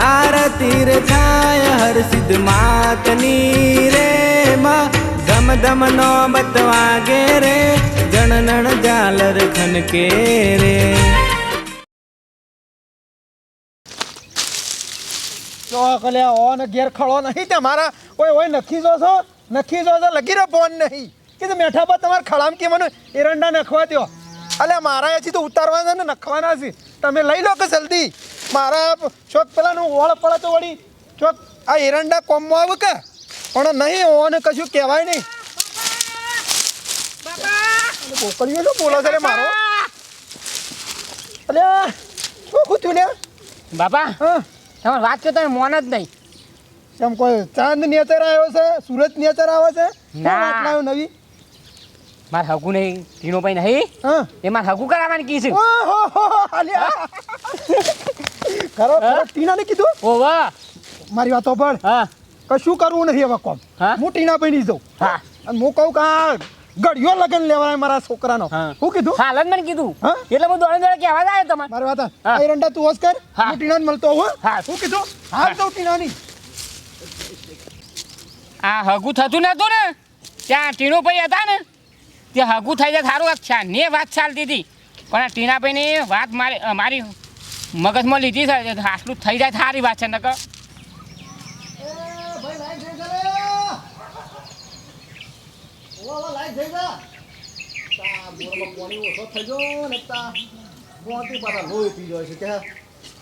આરતી રે થાય, હર સિદ્ધ માતની રે માં. ધમ ધમ નો બતવાગે રે જણનણ જાલર ખનકે રે. ચોકલે ઓન ઘેર ખળો નહીં તે મારા ઓય ઓય નખી જો છો નખી જો છો લગી રહ્યો ફોન નહીં. કે મેઠા પર તમારે ખળામ કે મને એરંડા નખવા દ્યો. અલે મારા એથી તો ઉતારવાના ને નખવાના છે. તમે લઈ લો કે જલ્દી. મારા ચોક પેલાનું ઓળ પડે તો વળી ચોક આ એરંડા કોમમાં આવે કે? પણ નહીં ઓન કશું કહેવાય નહીં. બોકડીઓ શું બોલો છે મારો? અલે શું ખૂટ્યું ને બાપા હા. તમારે વાત કરતા મોન જ નહીં. એમ કોઈ ચાંદ નેચર આવ્યો છે સુરત નેચર આવે છે? ના. નવી? મારે હગુ નહીં ટીનો ભાઈ નહીં હા. એ મારે હગુ કરાવવાની કી છે? ખરો ખરો ટીનાને કીધું? ઓવા મારી વાતો પણ હા. કશું કરવું નથી હવે કોમ. હા? ટીના ભાઈ જઉં. હા. અને હું કહું કે ગળિયો લગન લેવાય મારા છોકરાનો. હું. કીધું? હા લગન કીધું? એટલે હું દોડે દોડે કહેવા આવ્યો તમારે. મારી વાત. આ. તું હોશ કર. હા. ટીનાને મળતો હું. હા. શું કીધું? હાલ તો ટીનાની આ હગું થતું નતું ને? ત્યાં ટીનો ભાઈ હતા ને? તે હગું થઈ જાય સારું વાત છે ને વાત ચાલતી હતી પણ આ ટીનાભાઈની વાત મારી મારી મગજમાં લીધી છે આટલું થઈ જાય સારી વાત છે નકર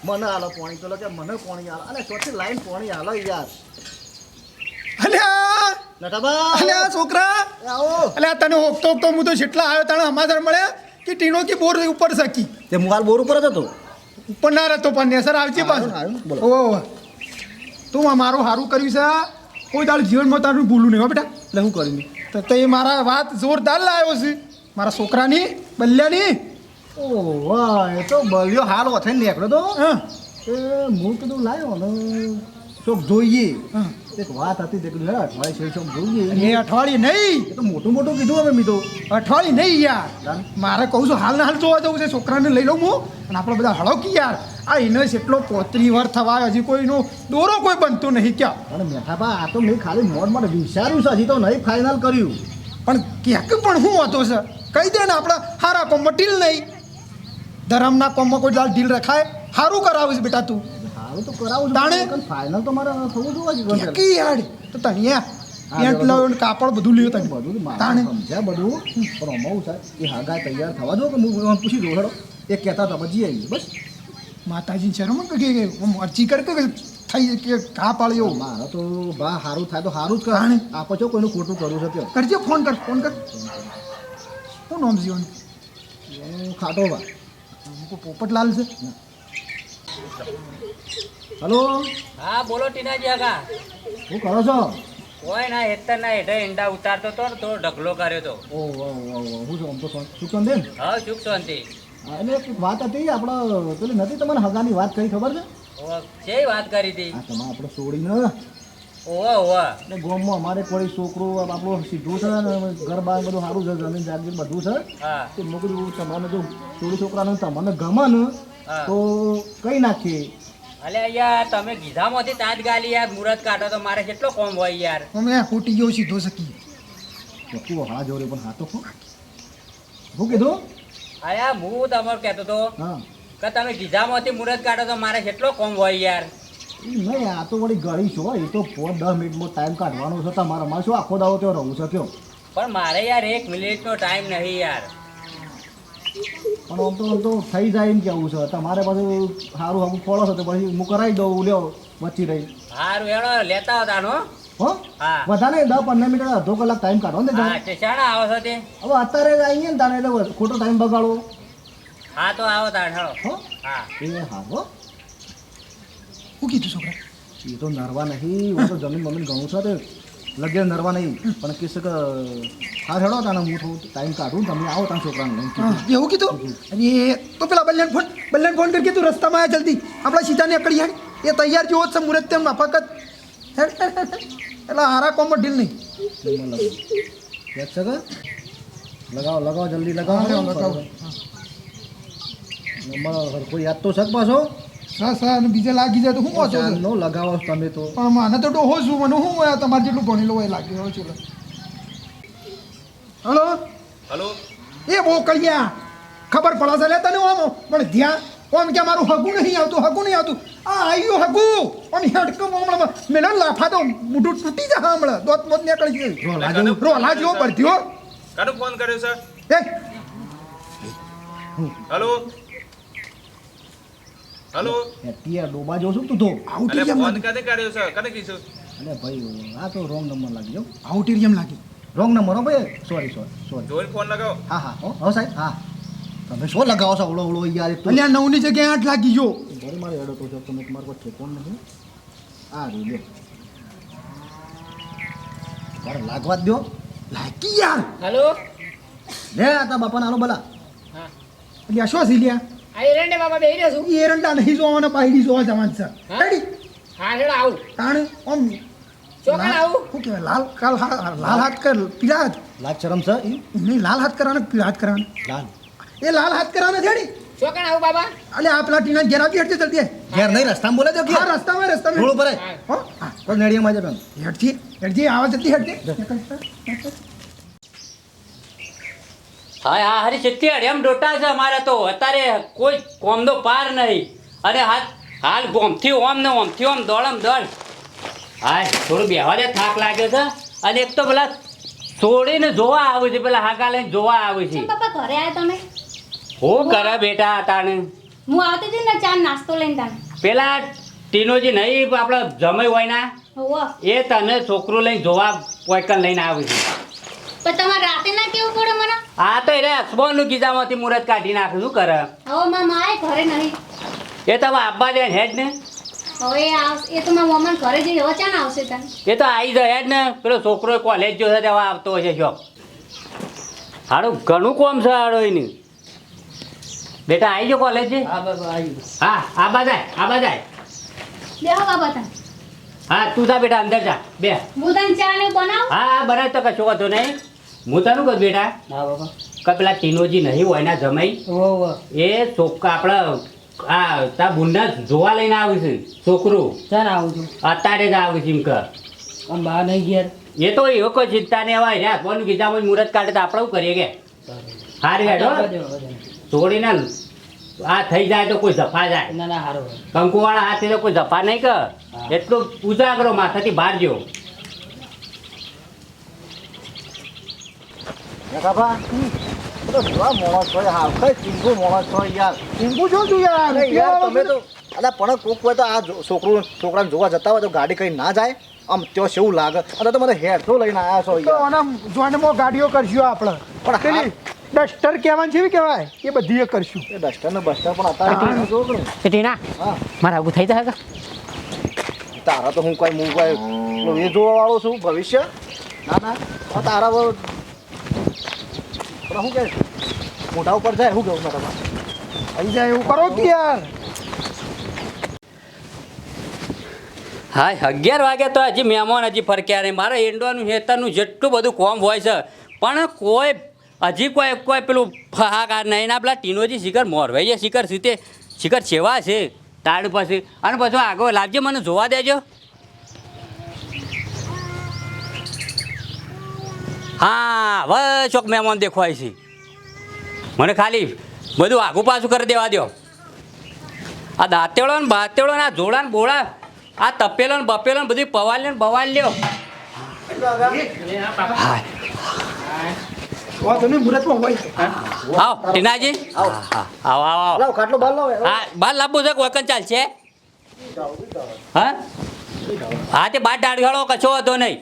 મને પાણી પેલો કે મને પાણી આલો અને લાઈન પાણી આલો યાર અલ્યા છોકરા? અલ્યા તને હોકતો હોકતો હું તો જેટલા આવ્યો તને સમાચાર મળ્યા કે ટીનો કે બોર ઉપર શકી. તે હું હાલ બોર ઉપર જ હતો? ઉપર ના રહેતો પણ નેસર આવજે પાછું. ઓ તું મારું સારું કર્યું છે કોઈ તારું જીવનમાં તારું ભૂલું નહીં હો બેટા. એટલે કર્યું તો તે મારા વાત જોરદાર લાવ્યો છે. મારા છોકરાની બલ્યાની. ઓહ એ તો બલ્યો હાલ ઓથે નીકળ્યો તો. હા. કીધું લાવ્યો ને. ચોક જોઈએ. હા. એક વાત હતી તે કીધું અઠવાડિયે છે ચોક જોઈએ. એ અઠવાડિયે નહીં. તો મોટું મોટું કીધું હવે મીધું અઠવાડિયે નહીં યાર. મારે કહું છું હાલ ને હાલ જોવા જવું છે છોકરાને લઈ લઉં હું. અને આપણે બધા હળકી યાર. આ એને એટલો પોતરી વાર થવા હજી કોઈનો દોરો કોઈ બનતો નહીં ક્યાં. અને મેઠાબા આ તો મેં ખાલી મોડ માટે વિચાર્યું છે હજી તો નહીં ફાઇનલ કર્યું. પણ ક્યાંક પણ શું હતો છે કહી દે ને આપણે હારા કોમમાં ઢીલ નહીં. ધરમના કોમમાં કોઈ ઢીલ રખાય સારું કરાવીશ બેટા તું. સારું તો કરાવું તાણે? ફાઇનલ તો મારે થવું જોઈએ કે યાર? તો તણિયા પેન્ટ લાવ્યો ને કાપડ બધું લ્યો તમે બધું તાણે? સમજ્યા બધું. પણ અમારું થાય એ હાગા તૈયાર થવા દો કે હું પૂછી દઉં હેડો. એ કહેતા હતા પછી આવી બસ. માતાજી શરમ કે અરજી કર કે થઈ કે કા પાડ્યો એવું? મારે તો બા સારું થાય તો સારું જ કરાણે આપો છો કોઈનું ખોટું કરવું છે કયો કરજે ફોન કર ફોન કર. શું નામ જીવન ખાટો બા પોપટલાલ છે. હલો? હા બોલો ટીનાજી આગા. શું કરો છો? કોઈ ના હેતર ના હેઠે ઈંડા ઉતારતો તો ને તો ઢગલો કર્યો તો. ઓ ઓ ઓ ઓ હું છું આમ તો શું કહો હા ચૂક શાંતિ. એટલે એક વાત હતી આપણે પેલી નથી તમને હગાની વાત કરી ખબર છે? છે વાત કરી હતી? આ તમારે આપણે છોડીને ઓવા ઓવા. એટલે ગોમમાં અમારે કોઈ છોકરો આપણું સીધું છે ને ઘર બાર બધું સારું છે જમીન જાગીર બધું છે. હા. તો જો છોડી છોકરાને તમને ગમે ને. તો કઈ નાખીએ? અલે યાર તમે ગીધામાંથી તાજ ગાલી યાર મુરત કાઢો તો મારે કેટલો કોમ હોય યાર. અમે ફૂટી ગયો સીધો શકી તું હા જોરે પણ હા તો શું કીધું? અરે હું તમારે કહેતો તો હા. કે તમે ગીધામાંથી મુરત કાઢો તો મારે કેટલો કોમ હોય યાર. નહીં આ તો વળી ગળી છો એ તો ફોર દસ મિનિટમાં ટાઈમ કાઢવાનો છે તમારા મારે શું આખો દાવો ત્યાં રહું શક્યો પણ મારે યાર એક મિનિટનો ટાઈમ નહીં યાર. પણ આમ તો આમ તો થઈ જાય એમ કેવું છે. તમારે પાછું સારું આવું ફળો છે તો પછી હું કરાવી દઉં લ્યો બચી રહી. સારું એનો લેતા હતા નો હો? વધારે દસ પંદર મિનિટ અડધો કલાક ટાઈમ કાઢો ને શાણા આવો છો તે? હવે અત્યારે જ આવીએ ને તારે એટલે ખોટો ટાઈમ બગાડો. હા તો આવો તાર હો? હા. એ હા હો. શું કીધું છોકરા? એ તો નરવા નહીં હું તો જમીન મમીન ઘણું છે તે. લગે નરવા નહીં. પણ કહેશે કે હા હેડો તાને હું થોડું ટાઈમ કાઢું તમે આવો તારા છોકરાને લઈને. એવું કીધું? અરે તો પેલા બલ્યાને ફોન બલ્યાને ફોન કરી કીધું રસ્તામાં આયા જલ્દી. આપણા સીધાને અકડી યાર એ તૈયાર જેવો છે મુરત તેમ ફકત હેડ, હેડ, હેડ, હેડ. એટલે હારા કોમમાં ઢીલ નહીં. યાદ છે કે? લગાવો લગાવો જલ્દી લગાવો. લગાવો. કોઈ હરખો યાદ તો છે પાછો? સર અને બીજે લાગી જાય તો હું વાંચો નો લગાવો તમે તો. પણ મને તો ડોહો છું મને હું હોય તમારે જેટલું ભણેલું હોય લાગે. હવે ચલો. હલો? હલો? એ બહુ કલ્યા. ખબર પડે છે લે તને આમ પણ ધ્યાન ઓમ કે મારું હગું નહીં આવતું હગું નહીં આવતું. આ આવ્યું હગું. ઓમ હેડકમ હમણાં મેલો લાફા તો મોઢું તૂટી જાય હમણાં. દોત મોત નીકળી ગઈ રોલા જેવું. પડ્યો કાનો ફોન કર્યો સર એ. હલો? હલો. ત્યાં ડોબા જો છું તું તો આઉટેરિયમ ફોન લાગી કને કર્યો છે? કને કીધું? અરે ભાઈ આ તો રોંગ નંબર લાગી ગયો. આઉટી જેમ લાગી. રોંગ નંબર હો ભાઈ. સોરી સોરી સોરી જોઈ ફોન લગાવો. હા હા. હો હો સાહેબ હા. તમે શું લગાવો છો? ઓળો ઓળો યાર તો અલ્યા નવની જગ્યાએ આઠ લાગી ગયો. ઘરે મારે હેડો તો છો તમે તમારે કોઈ ઠેકોણ નથી આ રે લે મારે લાગવા જ દો લાગી યાર. હેલો. લે આ તા બાપાના હાલો બલા હા. અલ્યા શું સીલ્યા આ એરંડે બાબા બેહી રહ્યો છું? એરંડા નહીં જોવાના પાયડી જોવા જવાનું છે. હા? રેડી? હા હેડો આવું. તાણે આમ ચોકડ આવું. શું કહેવાય? લાલ કાલ લાલ હાથ કર પીળા હાથ? શરમ છે નહીં લાલ હાથ કરવાના પીળા હાથ કરવાના? લાલ. એ લાલ હાથ કરવાના છે ચોકડ આવું બાબા. અલે આ પેલા ટીના ઘેર આવી હેઠી જલ્દી. ઘેર નહીં રસ્તામાં બોલે જો ઘેર રસ્તામાં રસ્તામાં. રોડ પર. હા. હો નડિયામાં જતો હેઠી હેઠી આવા જલ્દી હેઠી હા હા હરી ચિત્તી એમ ડોટા છે અમારે તો. અત્યારે કોઈ કોમનો પાર નહીં. અરે હાલ હાલ ગોમથી ઓમ ને ઓમથી ઓમ દોડમ દોડ. હા થોડું બેહવા દે થાક લાગ્યો છે. અને એક તો પેલા છોડીને જોવા આવે છે પેલા હાકા લઈને જોવા આવે છે. પપ્પા ઘરે આવ્યા તમે? હું કરે બેટા તાને હું આવતી હતી ને ચા નાસ્તો લઈને તાને. પેલા ટીનોજી નહીં આપણે જમાઈ હોય ના. એ તને છોકરું લઈને જોવા પોઈકન લઈને આવે છે. પણ તમારે રાતે ના કેવું પડે મને? હા તો એને અસબોનનું ગીજામાંથી મુહૂર્ત કાઢી નાખે શું કરે? હવે મારા માએ ઘરે નહીં. એ તમે આપવા દે હેડ ને? હવે એ તો મારા મમ્માને ઘરે જઈ હવે ચાને આવશે તને. એ તો આવી જાય ને. પેલો છોકરો કોલેજ જો છે તેવા આવતો હશે શોપ હારું ઘણું કોમ છે હાડો એની. બેટા આવી જો કોલેજ હા આ બાજાય આ બાજાય બેહો બાબા તને. હા તું જા બેટા અંદર જા. બે. હું તને ચા ને બનાવ? હા હા બનાવ તો કશો વાંધો નહીં. હું તને કહું બેટા કે પેલા ટીનોજી નહીં હોય ના જમાઈ એ ચોખ્ખા આપણે આ તા બુંડા જોવા લઈને આવ્યું છે છોકરું. ચાલ આવું છું? અત્યારે જ આવ્યું છે એમ કર આમ નહીં ઘેર. એ તો એવો કોઈ ચિંતા નહીં હોય રે કોણ ગીતામાં મુહૂર્ત કાઢે તો આપણે કરીએ કે? હારે હેડો છોડીને આ થઈ જાય તો કોઈ જફા જાય. ના ના હારો કંકુવાળા હાથે તો કોઈ જફા નહીં કર એટલું ઉજાગરો માથાથી બહાર જેવો કાકા તો કેવા મોણસ હોય હાવ કઈ ચીંગુ મોણસ હોય યાર. ટીંગુ જો તું યાર યાર તમે તો અલા પણ કોક હોય તો આ છોકરું છોકરાને જોવા જતા હોય તો ગાડી કઈ ના જાય? આમ ત્યાં કેવું લાગે. અને તો મને હેઠો લઈને આવ્યા છો તો આમ આના જોનમાં ગાડીઓ કરશું આપણે. પણ પેલી ડસ્ટર કહેવાનું છે કહેવાય? એ બધી એ કરશું. એ ડસ્ટર ને બસ્ટર પણ અત્યારે જો ને. એ ટીના હા. મારા આવું થઈ જાય તારા તો હું કોઈ હું કોઈ એ જોવા વાળો છું ભવિષ્ય? ના ના. તારા પર શું કે મોઢા ઉપર જાય, શું કેવું તમારે થઈ જાય એવું કરો કે યાર? હા અગિયાર વાગે તો હજી મહેમાન હજી ફરક્યા નહીં. મારે ઈંડોનું હેતરનું જેટલું બધું કોમ હોય છે, પણ કોઈ, હજી કોઈ કોઈ પેલું ફહાકાર નહીં. ના પેલા ટીનોજી શિખર મોરવાઈ જાય શિખર સીતે, શિખર સેવા છે. તાડ પછી, અને પછી આગળ લાવજે, મને જોવા દેજો. હા હવે ચોક મહેમાન દેખવાય છે. મને ખાલી બધું આઘું પાછું કરી દેવા દો આ દાંતેળો ને બાતેળો ને આ જોડા ને બોળા આ તપેલો ને બપેલો ને બધી પવાલ ને બવાલ લ્યો. આવો ટીનાજી. આવો. હા. આવો બાર લાવ. હા બાર લાવવું છે કોઈ ચાલશે? હા? હા તે બાર ગાળો કશો હતો નહીં.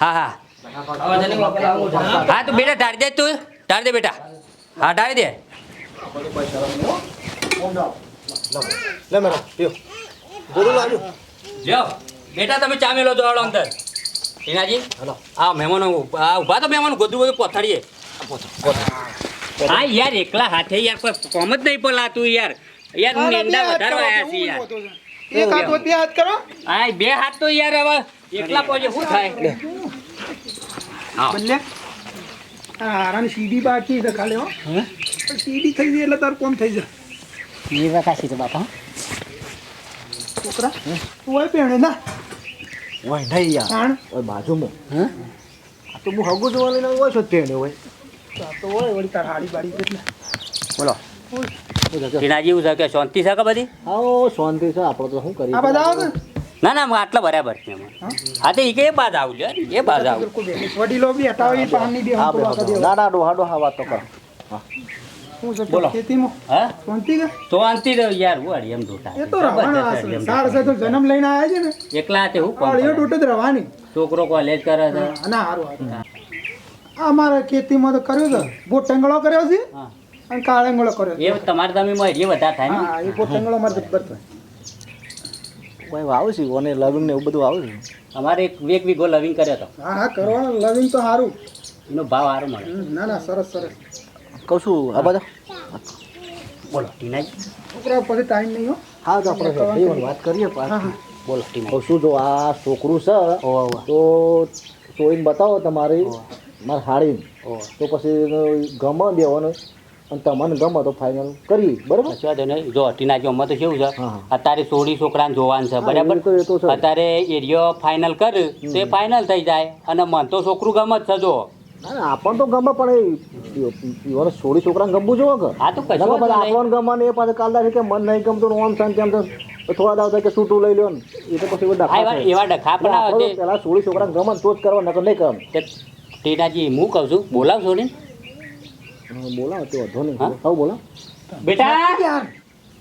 હા હા. હા હા તું બેટા ઢાળી દે તું. ઢાળી દે બેટા. હા ઢાળી દે. લે મેડમ પીઓ. ગોળું લાવ્યો જો બેટા તમે ચા મેલો જોડો અંદર. ટીનાજી હલો. આ મહેમાનો આ ઊભા તો મહેમાનો ગોદું બધું પથાડીએ હા યાર એકલા હાથે યાર કોઈ કોમ જ નહીં પલાતું યાર. યાર નેંડા વધારો આયા છે યાર. એક હાથ બે હાથ કરો? આ બે હાથ તો યાર હવે એકલા પહોંચે શું થાય? હા બંને? આ હારાની સીડી બાકી છે ખાલી હો. સીડી થઈ જાય એટલે તારું કોમ થઈ જાય. એ વાત તો બાપા છોકરા તું હોય પેણે ના. હોય નહીં યાર. ઓય બાજુમાં. હા? આ તો હું હગું જોવા લઈને હોય છો તેણે હોય તો હોય વળી તાર હાડી બાડી એટલે. બોલો. ટીના જેવું છે કે શાંતિ છે કે બધી? હા શાંતિ છે. આપણે તો શું કરીએ? આ બધા ને ના આટલા બરાબર છે હા? તો એ કે એ બાદ આવજો એ બાદ આવું. વડીલો બી હટાવો એ પાણી બી. ના ના ડોહા ડોહા વાત તો કરો બોલો. હા? યાર હું અડિયમ ડોટા એ તો રવાના સાર છે તો જન્મ લઈને આવ્યા છે ને? એકલા તે હું પાળીઓ? જ રવાની. છોકરો કોલેજ કરે છે? ના હારું અમારે ખેતીમાં તો કર્યો છે. ગોટંગળો કર્યો છે? હા. અને કાળંગળો કર્યો એ તમારે તમે એ વધારે થાય ને? હા એ મારે થાય ભાઈ આવે છે? અને લવિંગ ને એવું બધું આવે છે? અમારે એક વેક વીઘો લવિંગ કર્યો હતો હા હા કરવાનો લવિંગ તો સારું એનો ભાવ સારો મળે. ના ના સરસ સરસ. કહું છું આ બધા? બોલો ટીનાજી. છોકરા પછી ટાઈમ નહીં હો. હા તો આપણે વાત કરીએ બોલો ટીના કહું છું જો આ છોકરું છે તો ચોઈને બતાવો તમારી મારે હાડીને. તો પછી ગમે દેવાનું. અને તમને ગમે તો ફાઇનલ કરી બરાબર? કશો વાંધો નહીં. જો ટીનાજી અમારે તો કેવું છે. અત્યારે સોળી છોકરાને જોવાનું છે બરાબર. અત્યારે એરિયો ફાઇનલ કર તો એ ફાઇનલ થઈ જાય. અને મન તો છોકરું ગમે જ છે જો. ના તો ગમે પણ એ સોળી છોકરાને ગમવું જોવો કે હા તો. આપણને ગમે ને એ પાછા કાલ કે મન નહીં ગમતું ઓમ શાંતિ આમ તો થોડા દાવ થાય કે છૂટું લઈ લો ને. એ તો પછી એવા એવા ડખા પણ આવે પેલા સોળી છોકરાને ગમે ને તો જ કરવા નકર નહીં કરવાનું. ટીનાજી હું કહું છું બોલાવશો ને બોલાવો તે વાંધો નહીં. હા? બોલો બેટા!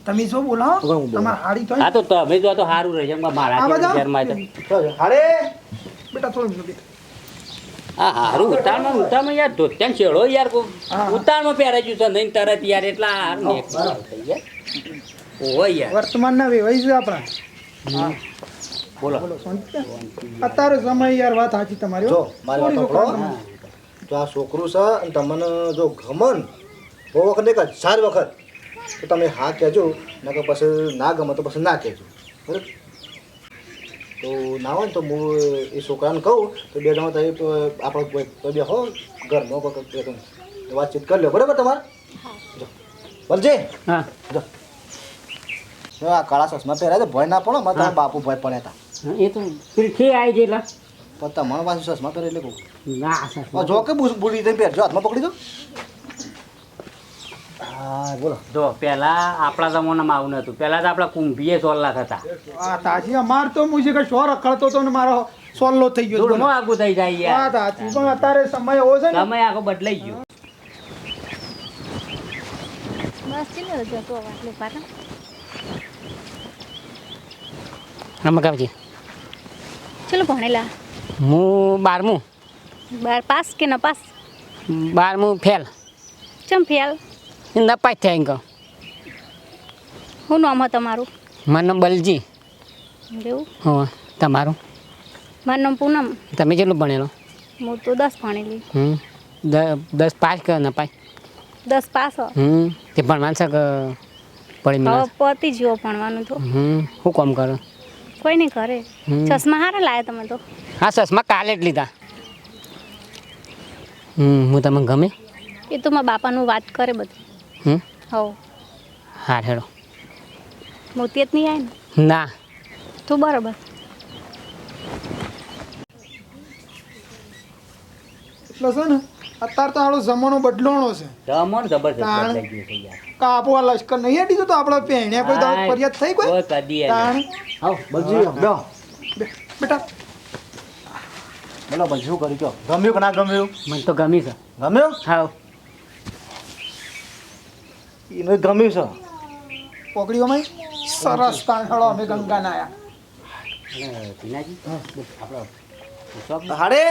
તમે શું બોલાવો. તમારે હાડી તો હા? તો તમે જો તો સારું રહેશે આ મારા ઘરમાં તો બેટા થોડું બેટા. હા હારું ઉતાળમાં યાર ધોત્યાન છેડો યાર કો પહેરાઈ ગયું છે નહીં તરત યાર એટલા હારું થઈ ગયા. ઓહો યાર. વર્તમાનના વેવાઈ છે આપણા. હા. બોલો? અત્યારે સમય યાર વાત સાચી તમારી હો. જો મારી વાત જો આ છોકરું છે અને તમને જો ગમન બહુ વખત નહીં કે ચાર વખત તો તમે હા કહેજો નકર પછી ના ગમે તો પછી ના કહેજો. બરાબર? તો ના હોય ને તો હું એ છોકરાને કહું તો બે જણા તો આપણો કોઈ બે હો કોઈ વાતચીત કરી લો બરાબર તમારે? જો. બોલજે હા. જો. આ કાળા ચશ્મા પહેરાય તો ભય ના પડો મારે બાપુ ભય પડ્યા હતા. એ તો પીઠી આવી છે એટલે પણ પાછું ચશ્મા પહેરે એટલે કહું. ના જો કે બુસ બુલી પહેરજો હાથમાં પકડી દો. હા બોલો. જો પેલા આપણા જમાનામાં આવું નતું. પેલા તો આપણા કુંભીએ સોલ્લા થતા. હા તાજી અમાર તો હું છે કે શો રખડતો તો ને મારો સોલ્લો થઈ ગયો ધૂળમાં આગું થઈ જાય હા તાજી પણ અત્યારે સમય એવો છે ને. સમય આખો બદલાઈ ગયો. નમકાવજી ચલો ભણેલા. હું બારમું. બાર પાસ કે નપાસ બારમું ફેલ. ચમ ફેલ? નપાસ થયા એમ શું નામ તમારું? મારું નામ બલજી. એવું? હા તમારું? મારું નામ પૂનમ. તમે કેટલું ભણેલો? હું તો દસ ભણેલી. હમ દસ પાસ કે નપાસ? દસ પાસ હમ તે ભણવાનું છે કે પડી પતી જ્યો ભણવાનું તો. હમ શું કામ કરો? કોઈ નહીં કરે હમ. ચશ્મા હારા લાયા તમે તો? હા ચશ્મા કાલે જ લીધા. હમ હું તમને ગમે? એ તો મારા બાપાનું વાત કરે બધું. હમ? હો હા હેડો. મોતિયત જ નહીં આવે ને ના. તો બરાબર. એટલે છે ને? અત્યારે તો આપણો જમાનો બદલોણો છે. જમણ જબરજસ્ત થઈ ગયો છે. યાર કાપો આ લશ્કર નહીં હટી તો આપણે પહેણ્યા કોઈ દાડો ફરિયાદ થઈ કોઈ? કોઈ કદી તાણ. આવો બે- બેટા. બોલો બજી શું કરી કયો? ગમ્યું કે ના ગમ્યું? મને તો ગમી છે. ગમ્યું? હા. એને ગમ્યું છે. પોકડીઓમાં સરસ તાણ. હળો અમે ગંગા નાયા ટીનાજી આપણો હાડે?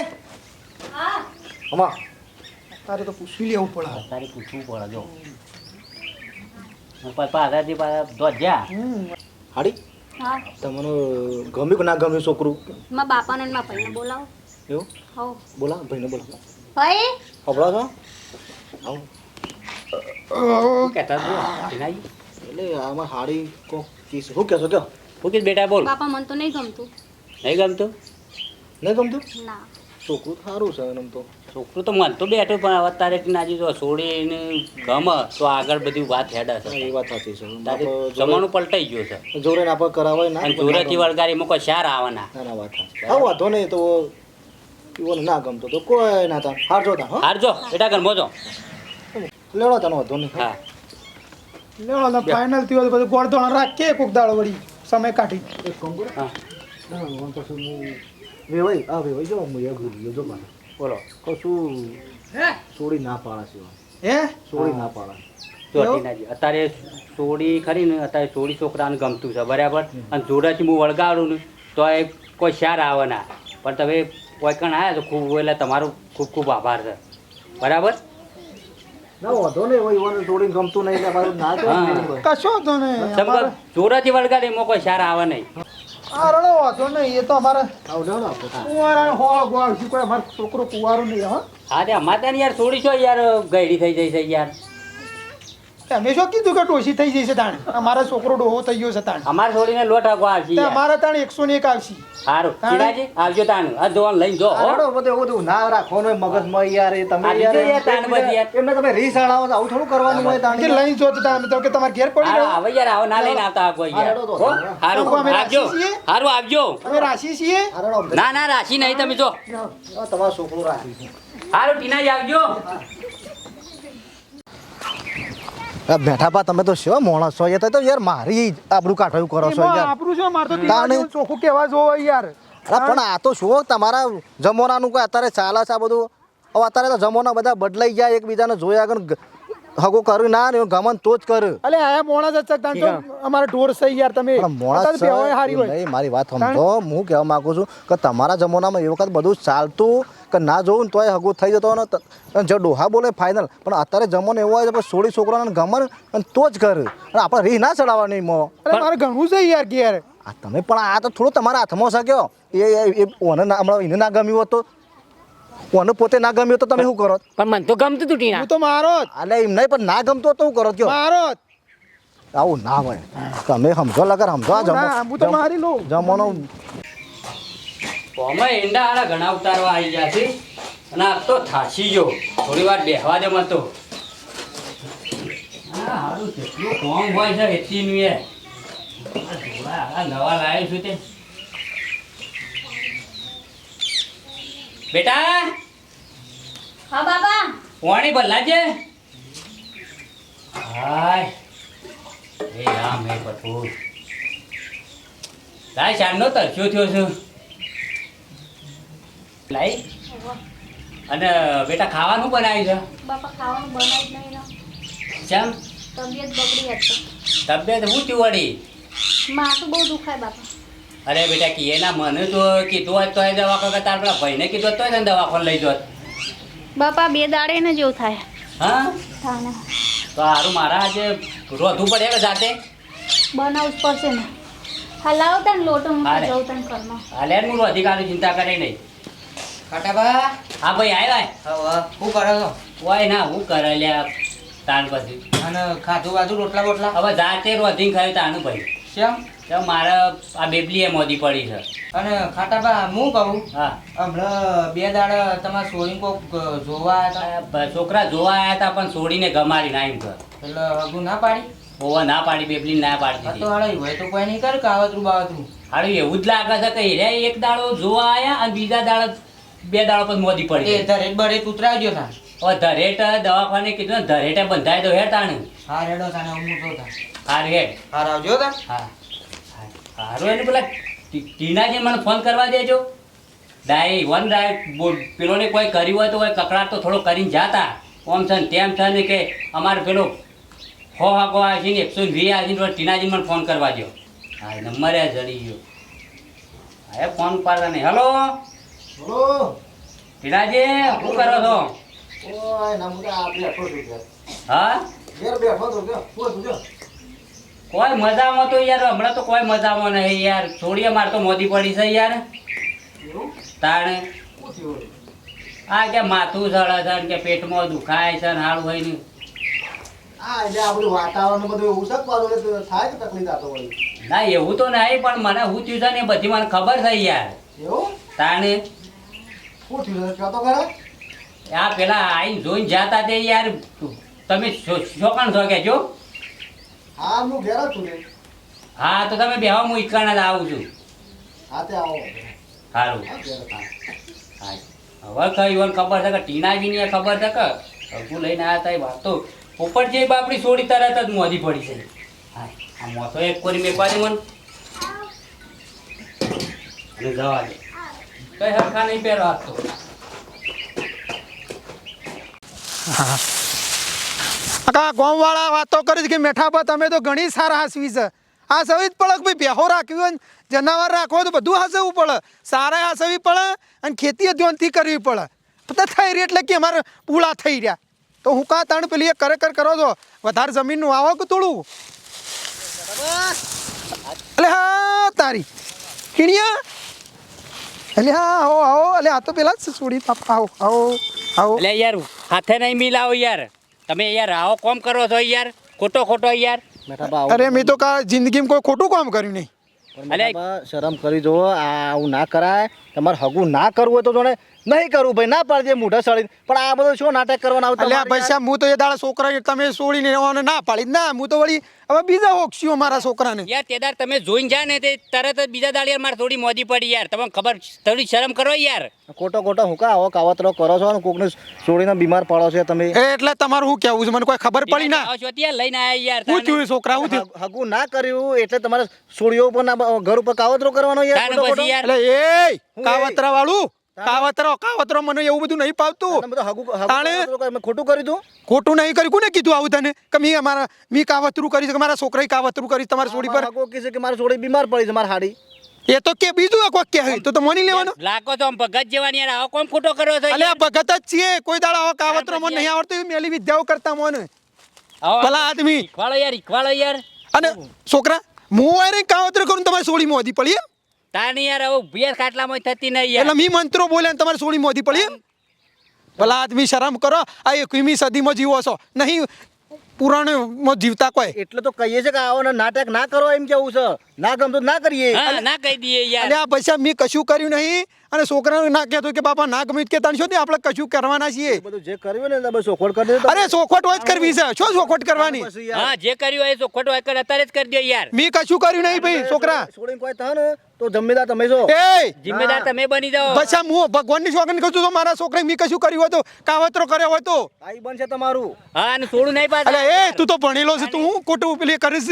અમા. તારે તો પૂછી લેવું પડે. તારે પૂછવું પડે જો. આધારથી પાછા ધોજ્યા હાડી? હા. તમને ગમ્યું કે ના ગમ્યું છોકરું? મારા બાપાને ને મારા ભાઈને બોલાવો. એવું? હવ. બોલા ભાઈને બોલાવો. ભાઈ? ખબરો છો? આવ શું કહેતા એટલે આમાં હાડી કો કીસ. હું કહેશો કયો? હું કીધું બેટા બોલ. બાપા મને તો નહીં ગમતું. નહીં ગમતું? નહીં ગમતું? ના. છોકરું સારું છે એમ તો. છોકરું તો મન તો બેઠું પણ અત્યારે ટીનાજી જો છોડીને ગમે તો આગળ બધી વાત હેડા છે. એ વાત સાચી છે. જમાનું પલટાઈ ગયું છે. જોડે આપણે કરાવાય ના જોરેથી વળગારી મૂકો શાર આવવાના. ના ના વાત હા વાંધો નહીં તો ઈવોને ના ગમતો તો કોઈ ના તા હાર તા હારજો. બેટા ઘર મોજો લેણો તાનો વાંધો નહીં હા. લેવડો ફાઇનલ થયો બધું ગોળધોણ રાખીએ કોક દાડો વળી સમય કાઢી. એક કામ હા. ના હું વેવાઈ આ વેવાઈ જો હું એ ભૂલી જો પાછો. બોલો કશું સોડી ના પાડા છે હે? સોડી ના પાડા. ચોટીનાજી અત્યારે સોડી ખરી ને અત્યારે સોડી છોકરાને ગમતું છે બરાબર? અને જોડેથી હું વળગાડું ને તો એ કોઈ શાર આવે ના. પણ તમે કોઈ કણ આવ્યા તો ખૂબ એટલે તમારો ખૂબ ખૂબ આભાર છે. બરાબર? ના વાંધો નહીં હોય ઈવોને ગમતું નહીં એટલે મારું ના કશો વાંધો નહીં. જોડેથી વળગાડે એમાં કોઈ શાર આવે નહીં. આરણો વાંધો નહીં એ તો અમારે કુંવારા હો. ગોળ કોઈ અમારો છોકરો કુંવારો નહીં હા? હા તે અમારે યાર થોડી છો યાર ગયડી થઈ જાય છે યાર. તમે શું કીધું કે ડોશી થઈ જશે તાણ? અમારા છોકરો ડોહો થઈ ગયો છે તાણ. અમારે છોડીને લોટ આગો આવશે અમારા તાણ એકસો ને એક આવશે. સારું. તાણે? આવજો તાણ. આ જોવાનું લઈને જો હો. બધું એવું બધું ના રાખવાનું હોય મગજમાં યાર એ તમે યાર તાણ બધી એમને તમે રીસ આણાવો આવું થોડું કરવાનું હોય તાણ કે લઈને જો તાણ તો કે તમારે ઘેર પડી હા, હવે યાર આવો ના લઈને આવતા આ કોઈ યાર હેડો સારું આવજો. સારું આવજો. અમે રાશી છીએ? ના ના રાશી નહીં તમે જો. તમારો છોકરો રાખી છે. ટીના ટીનાજી આવજો. બેઠા પા તમે તો શું માણસ છો. યાર તો યાર મારી આબરૂ કાઢવું કરો છો યાર. આપણું શું મારે તો તાણે. ચોખું કેવા કહેવા યાર. અરે પણ આ તો શું તમારા જમોનાનું કોઈ અત્યારે ચાલે છે આ બધું? હવે અત્યારે તો જમોના બધા બદલાઈ ગયા એકબીજાને જોયા આગળ હગો કરું. ના ને ગમન તો જ કર. અલે આયા મોણા જ તાણ તો અમારા ઢોર સહી યાર તમે. મોણા સહી હારી હોય. નહીં મારી વાત સમજો. હું કહેવા માંગુ છું કે તમારા જમોનામાં એ વખત બધું ચાલતું કે ના જોઉં ને તોય હગું થઈ જતો અને જો ડોહા બોલે ફાઇનલ પણ અત્યારે જમવાનું એવું હોય છે સોળી છોકરાને ગમન અને તો જ કર અને આપણે રીહ ના ચડાવવાની મો. મારે ઘણું છે યાર ઘેર આ તમે પણ આ તો થોડું તમારા હાથમાં શક્યો એ એ- ઓને ના હમણાં એને ના ગમ્યું હતું કોને પોતે ના ગમ્યું તો તમે શું કરો? પણ મને તો ગમતું તું ટીના હું તો મારો જ. અલે એમ નહીં પણ ના ગમતો તો શું કરો કયો? મારો જ. આવું ના હોય. તમે સમજો લગર સમજો આ ના, હું તો મારી લઉં. જમવાનો અમે ઈંડા આડા ઘણા ઉતારવા આવી ગયા છે અને આ તો થાસી જો થોડી વાર બેહવા દે મતો. કેટલું કોમ હોય છે એથીનું એ. આ નવા લાવ્યો છું તે. બેટા હા બાબા. પાણી ભરલા છે હાય. એ રામ હે પઠું લાય શાનનો તરસ્યો થયો છું. લાઈ અને બેટા ખાવાનું બનાવ્યું છે? બાપા ખાવાનું બનાવી જ નહીં ને ચમ તબિયત બગડી હતી. તબિયત હું થયું વળી માથું બહુ દુખાય બાપા. અરે બેટા કીએ ના મને તો કીધું હોય તોય દવાખાને તાર પેલા ભાઈને કીધું તોય તને દવાખાને લઈ જોત. બાપા બે દાડે ને જેવું થાય. હા? તો સારું મારા આજે રોધવું પડે કે જાતે? બનાવવું પડશે ને. હા લાવો ને લોટો મૂકી. જવું તને ઘરમાં. હાલે હું રોધી કાઢું ચિંતા કરે નહીં. કાટાબા હા ભાઈ આવ્યા હવે શું કરો છો? ના હું કરે લ્યા તાન પછી. અને ખાધું બાજુ રોટલા બોટલા? હવે જાતે રોધીને ખાયું તાનું ભાઈ. કેમ? તો મારે આ બેબલી એ મોદી પડી છે. અને ખાટાબા હું કહું? હા. હમણાં બે દાડા તમારા સોરી કોક જોવા છોકરા જોવા આવ્યા હતા પણ છોડીને ગમાડી ના એમ કર એટલે હગું ના પાડી? હોવા ના પાડી બેબલી ના પાડી તો હાડે હોય તો કોઈ નહીં કરે કાવતરું બાવતરું. હાડું એવું જ લાગે છે કે એક દાડો જોવા આવ્યા અને બીજા દાડો બે દાડો પછી મોદી પડી એ ધરેટ બરે ઉતરાવજો તા. ઓ ધરેટ દવાખાને કીધું ને ધરેટે બંધાઈ દો હે તાણે. હા રેડો તાને હું મોટો તા. હાર હા. આવજો તા. હા. હારું એને પેલા ટીનાજી મને ફોન કરવા દેજો. ડાય વન ડાય પેલોને કોઈ કર્યું હોય તો કોઈ કકડાટ તો થોડો કરીને જાતા. ઓમ છે ને તેમ છે ને કે અમારે પેલો હો હાકો ને એકસો વી વીસ છે ને ટીનાજી મને ફોન કરવા દો હા નંબર એ જડી ગયો. હા એ ફોન પાડતા નહીં. હલો? બોલો. ટીનાજી શું કરો છો? ઓય ના મુદા આ બેઠો છું. હા? ઘેર બેઠો તો કે શું હતું કોઈ મજામાં તો યાર હમણાં તો કોઈ મજામાં નહીં યાર. છોડીએ મારે તો મોદી પડી છે યાર. તાણે? આ કે માથું સળે છે કે પેટમાં દુખાય છે ને હારું હોય ને. આ એટલે આપણું વાતાવરણ બધું એવું છે પાછું થાય કે તકલીફ વળી ના એવું તો નહીં પણ મને હું થયું છે ને બધી મને ખબર છે યાર. એવું? તાણે. શું થયું છે તો ખરા આ પેલા આઈને જોઈને જાતા તે યાર તમે શોકાણ છો કે જો? હા હું ઘેર છું ને. હા તો તમે બેહવા હું ઈકાણા જ આવું છું. હા તે આવો. સારું. હવે કઈ વન ખબર છે કે ટીના ખબર છે કે? હગું લઈને આવ્યા તા એ વાત તો. ઉપર જે બાપડી છોડી તરત જ મોજી પડી છે. હા આ મોસો એક કોરી મેકવા દે મન. અને જવા દે. કઈ હરખા નહીં પહેરો હાથ તો કાકા ગામવાળા વાતો કરી કે મેઠાબા તમે તો ઘણી સારા હસવી છે. આ સવી જ પડે કે ભાઈ બેહો રાખ્યો હોય ને જનાવર રાખવો હોય તો બધું હસવું પડે. સારા હસવી પડે અને ખેતી ધ્યાનથી કરવી પડે. બધા થઈ રહી એટલે કે અમારે પૂળા થઈ રહ્યા. તો હું કાં તણ પેલી એ કરે કર કરો છો? વધારે જમીનનું આવો કે થોડું એટલે હા તારી. હીણિયા એટલે હા આવો આવો. એટલે આ તો પેલા જ છોડી પાપા. આવો આવો આવો. એટલે યાર હાથે નહીં મિલાવો યાર. તમે યાર આવો કોમ કરો છો યાર. ખોટો ખોટો યાર. અરે મેં તો કા જિંદગીમાં કોઈ ખોટું કામ કર્યું નહીં. અલે- શરમ કરી જો આ આવું ના કરાય. તમારે હગું ના કરવું હોય તો જોડે નહીં કરવું ભાઈ ના પાડજે મોઢા સળી પણ આ બધું શું નાટક કરવાના આવું અલ્યા ભાઈ સાહેબ હું તો એ દાડા છોકરા તમે છોડીને રહેવાનું ના પાડી. ના હું તો વળી હવે બીજા હોક્ષીઓ મારા છોકરાને. યાર તેદાર તમે જોઈને જા ને તે તરત જ બીજા દાડી મારે થોડી મોદી પડી યાર. તમને ખબર થોડી શરમ કરો યાર. ખોટો ખોટો હું કા આવો કાવતરો કરો છો અને કોકને છોડીને બીમાર પાડો છો તમે? એટલે તમારું શું કેવું છે? મને કોઈ ખબર પડી ના. અત્યારે ત્યાં લઈને આવ્યા યાર હું. થયું છોકરા હું હગું ના કર્યું એટલે તમારે છોડીઓ ઉપર ઘર ઉપર કાવતરો કરવાનો યાર એટલે એ કાવતરા વાળું કાવતરો કાવતરો મને એવું બધું નહીં પાવતું. તાણે? મેં ખોટું કરી દઉં ખોટું નહીં કર્યું. કોને કીધું આવું તને? કે મેં અમારા મેં કાવતરું કરી છે મારા છોકરાએ કાવતરું કરી તમારા છોડી પર? હગો કહે છે કે મારા છોડી બીમાર પડી છે મારા હાડી. એ તો કે બીજું કોઈ કે તો તો મોની લેવાનો. લાગો તો આમ ભગત જેવાની યાર આવો કોમ ખોટો કર્યો છે અલે ભગત જ છીએ. કોઈ દાડા આવો કાવતરો મને નહીં આવડતું મેલી વિદ્યાઓ કરતા મને. આવો. ભલા આદમી. ખવાળો યાર ખવાળો યાર. અને છોકરા હું આરે કાવતરો કરું તમારી સોળી મોદી પડી એમ? તાની યાર હવે ભેર ખાટલામાં થતી નહીં એટલે મી મંત્રો બોલે ને તમારે સોળી મોધી પડી ભલા આદમી શરમ કરો આ એકવીમી સદીમાં જીવો છો. નહીં પુરાણમાં જીવતા કોઈ. એટલે તો કહીએ છે કે આવો ને નાટક ના કરો એમ કેવું છે? ના ગમતો ના કરીએ. ના કહી દઈએ યાર. આ પૈસા મેં કશું કર્યું નહીં? અને છોકરાને ના કહેતો કે બાપા ના ગમ્યું કે તને શું આપણે કશું કરવાના છીએ. બધું જે કર્યું ને તમે સોખવટ કરી દે અરે ચોખવટ હોય જ કરવી છે. શું સોખોટ કરવાની? હા જે કર્યું હોય એ તો ખોટો હોય કર. અત્યારે જ કરી દે યાર. મેં કશું કર્યું નહીં ભાઈ છોકરા. છોડીને કોઈ થાય ને તો જિમ્મેદાર તમે છો. એ! જિમ્મેદાર તમે બની જાઓ. પછી હું ભગવાનની શોખન કહું છું તો મારા છોકરાએ મેં કશું કર્યું હોય તો કાવતરો કર્યો હોય તો. ભાઈ બનશે તમારું. હા અને થોડું નહીં પાછું. અરે એ તું તો ભણેલો છે તું હું ખોટું પેલી કરીશ?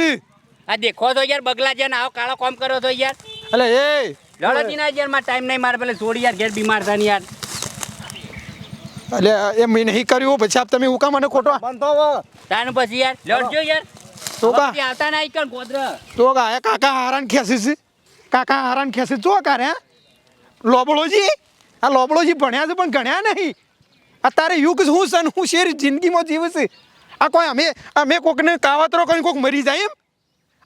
આ દેખો તો યાર બગલા જેન આવો કાળો કામ કરો તો યાર. અલે એ! લડતી ના યારમાં ટાઈમ નહીં મારે પેલે છોડી યાર ઘેર બીમાર થાય ને યાર. અલે એ મેં નહીં કર્યું પછી આપ તમે હું કામ મને ખોટો બંધો તાનું પછી યાર લડજો યાર. તો કા? આવતા ના કણ ગોદરા તો કા કાકા હારાન ખેસી છે? કાકા હારાન ખેસે જો કરે લોબળોજી? આ લોબળોજી ભણ્યા છે પણ ગણ્યા નહીં. અત્યારે યુગ શું છે હું શેર જિંદગીમાં જીવશે. આ કોઈ અમે અમે કોકને કાવતરો કરીને કોઈક મરી જાય એમ?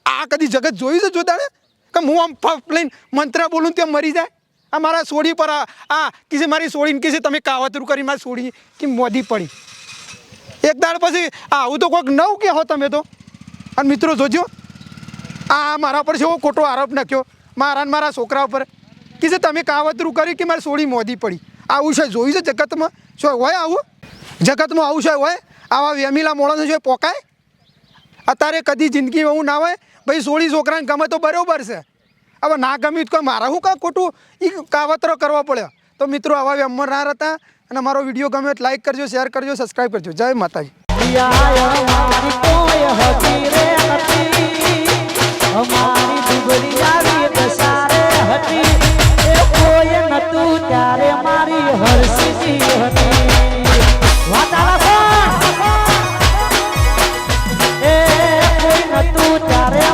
આ કદી જગત જોયું છે જોતાને કે હું આમ ફફ લઈને મંત્ર બોલું ત્યાં મરી જાય? આ મારા સોડી પર આ કિસે મારી સોડીને છે તમે કાવતરું કરી મારી સોડી કે મોદી પડી. એક દાડ પછી આવું તો કોઈક નવ કે હો તમે તો. અને મિત્રો જોજો, આ મારા પર છે એવો ખોટો આરોપ નાખ્યો. મારા મારા છોકરા ઉપર. કે જે તમે કાવતરું કરી કે મારે સોળી મોદી પડી. આવું છે, જોયું છે જગતમાં? શું હોય આવું? જગતમાં આવું છે, હોય? આવા વેમીલા મોળાને શું પોકાય? અત્યારે કદી જિંદગીમાં એવું ના હોય? ભાઈ, સોળી છોકરાને ગમે તો બરાબર છે. હવે ના ગમ્યું તો મારા હું કાં ખોટું એ કાવતરો કરવો પડ્યો? તો મિત્રો, આવા વ્યમર ના રહેતા અને મારો વીડિયો ગમે તો લાઈક કરજો શેર કરજો સબસ્ક્રાઈબ કરજો. જય માતાજી. અમારી દુબળી આવી દસારે હતી. એ કોઈ નતું ત્યારે મારી હરસીજી હતી. વાતાવરણ. એ કોઈ નતું ત્યારે